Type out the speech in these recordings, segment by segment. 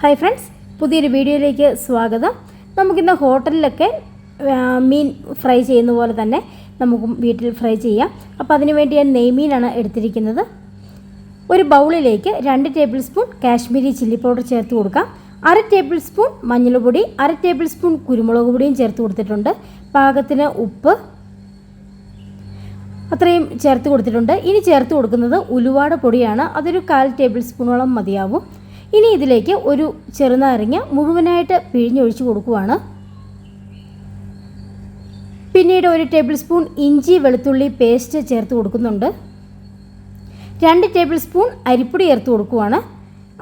Hi friends പുതിയൊരു വീഡിയോയിലേക്ക് സ്വാഗതം. നമുക്കിന്ന് ഹോട്ടലിലൊക്കെ മീൻ ഫ്രൈ ചെയ്യുന്ന പോലെ തന്നെ നമുക്കും വീട്ടിൽ ഫ്രൈ ചെയ്യാം. അപ്പോൾ അതിന് വേണ്ടി ഞാൻ നെയ്മീനാണ് എടുത്തിരിക്കുന്നത്. ഒരു ബൗളിലേക്ക് രണ്ട് tablespoon Kashmiri chilli powder ചേർത്ത് കൊടുക്കാം. അര ടേബിൾ സ്പൂൺ മഞ്ഞൾപ്പൊടി അര ടേബിൾ സ്പൂൺ കുരുമുളക് പൊടിയും ചേർത്ത് കൊടുത്തിട്ടുണ്ട്. പാകത്തിന് ഉപ്പ് അത്രയും ചേർത്ത് കൊടുത്തിട്ടുണ്ട്. ഇനി ചേർത്ത് കൊടുക്കുന്നത് ഉലുവാട പൊടിയാണ്. അതൊരു കാൽ ടേബിൾ സ്പൂണോളം മതിയാവും. ഇനി ഇതിലേക്ക് ഒരു ചെറുനാരങ്ങ മുഴുവനായിട്ട് പിഴിഞ്ഞൊഴിച്ച് കൊടുക്കുവാണ്. പിന്നീട് ഒരു ടേബിൾ സ്പൂൺ ഇഞ്ചി വെളുത്തുള്ളി പേസ്റ്റ് ചേർത്ത് കൊടുക്കുന്നുണ്ട്. രണ്ട് ടേബിൾ സ്പൂൺ അരിപ്പൊടി ചേർത്ത് കൊടുക്കുവാണ്.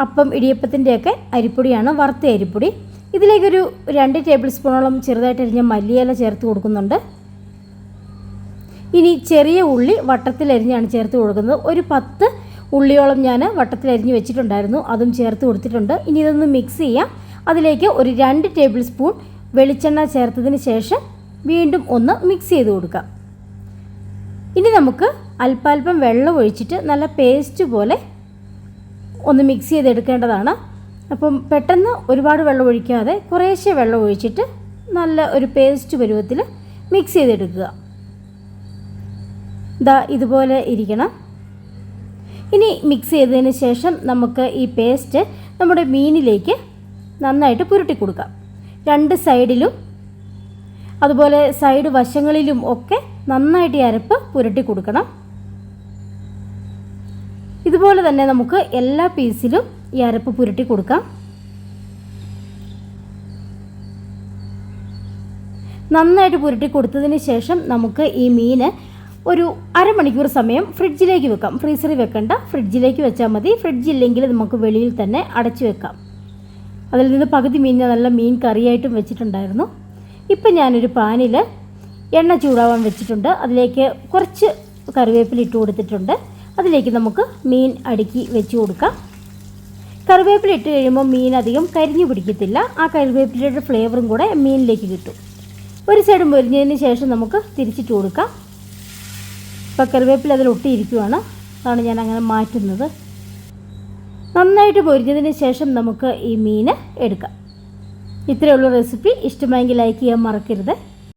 അപ്പം ഇടിയപ്പത്തിന്റെയൊക്കെ അരിപ്പൊടിയാണ് വറുത്ത അരിപ്പൊടി. ഇതിലേക്കൊരു രണ്ട് ടേബിൾ സ്പൂണോളം ചെറുതായിട്ട് അരിഞ്ഞ മല്ലിയില ചേർത്ത് കൊടുക്കുന്നുണ്ട്. ഇനി ചെറിയ ഉള്ളി വട്ടത്തിലരിഞ്ഞാണ് ചേർത്ത് കൊടുക്കുന്നത്. ഒരു പത്ത് ഉള്ളിയോളം ഞാൻ വട്ടത്തിൽ വട്ടത്തിലരിഞ്ഞ് വെച്ചിട്ടുണ്ടായിരുന്നു. അതും ചേർത്ത് കൊടുത്തിട്ടുണ്ട്. ഇനി ഇതൊന്ന് മിക്സ് ചെയ്യാം. അതിലേക്ക് ഒരു രണ്ട് ടേബിൾ സ്പൂൺ വെളിച്ചെണ്ണ ചേർത്തതിന് ശേഷം വീണ്ടും ഒന്ന് മിക്സ് ചെയ്ത് കൊടുക്കാം. ഇനി നമുക്ക് അല്പാൽപ്പം വെള്ളം ഒഴിച്ചിട്ട് നല്ല പേസ്റ്റ് പോലെ ഒന്ന് മിക്സ് ചെയ്തെടുക്കേണ്ടതാണ്. അപ്പം പെട്ടെന്ന് ഒരുപാട് വെള്ളം ഒഴിക്കാതെ കുറേശ്ശെ വെള്ളം ഒഴിച്ചിട്ട് നല്ല ഒരു പേസ്റ്റ് പരുവത്തിൽ മിക്സ് ചെയ്തെടുക്കുക. ദാ ഇതുപോലെ ഇരിക്കണം. ഇനി മിക്സ് ചെയ്തതിന് ശേഷം നമുക്ക് ഈ പേസ്റ്റ് നമ്മുടെ മീനിലേക്ക് നന്നായിട്ട് പുരട്ടി കൊടുക്കാം. രണ്ട് സൈഡിലും അതുപോലെ സൈഡ് വശങ്ങളിലും ഒക്കെ നന്നായിട്ട് ഈ അരപ്പ് പുരട്ടി കൊടുക്കണം. ഇതുപോലെ തന്നെ നമുക്ക് എല്ലാ പീസിലും ഈ അരപ്പ് പുരട്ടി കൊടുക്കാം. നന്നായിട്ട് പുരട്ടി കൊടുത്തതിന് ശേഷം നമുക്ക് ഈ മീന് ഒരു അരമണിക്കൂർ സമയം ഫ്രിഡ്ജിലേക്ക് വെക്കാം. ഫ്രീസറിൽ വെക്കണ്ട. ഫ്രിഡ്ജിലേക്ക് വെച്ചാൽ മതി. ഫ്രിഡ്ജില്ലെങ്കിൽ നമുക്ക് വെളിയിൽ തന്നെ അടച്ചു വെക്കാം. അതിൽ നിന്ന് പകുതി മീൻ നല്ല മീൻ കറിയായിട്ടും വെച്ചിട്ടുണ്ടായിരുന്നു. ഇപ്പം ഞാനൊരു പാനിൽ എണ്ണ ചൂടാവാൻ വെച്ചിട്ടുണ്ട്. അതിലേക്ക് കുറച്ച് കറിവേപ്പില ഇട്ട് കൊടുത്തിട്ടുണ്ട്. അതിലേക്ക് നമുക്ക് മീൻ അടുക്കി വെച്ച് കൊടുക്കാം. കറിവേപ്പില ഇട്ട് കഴിയുമ്പോൾ മീൻ അധികം കരിഞ്ഞു പിടിക്കത്തില്ല. ആ കറിവേപ്പിലയുടെ ഫ്ലേവറും കൂടെ മീനിലേക്ക് കിട്ടും. ഒരു സൈഡ് മുരിഞ്ഞതിന് ശേഷം നമുക്ക് തിരിച്ചിട്ട് കൊടുക്കാം. ഇപ്പോൾ കറിവേപ്പില അതിൽ ഒട്ടിയിരിക്കുവാണ്. അതാണ് ഞാൻ അങ്ങനെ മാറ്റുന്നത്. നന്നായിട്ട് പൊരിഞ്ഞതിന് ശേഷം നമുക്ക് ഈ മീൻ എടുക്കാം. ഇത്രയുള്ള റെസിപ്പി. ഇഷ്ടമായെങ്കിൽ ലൈക്ക് ചെയ്യാൻ മറക്കരുത്.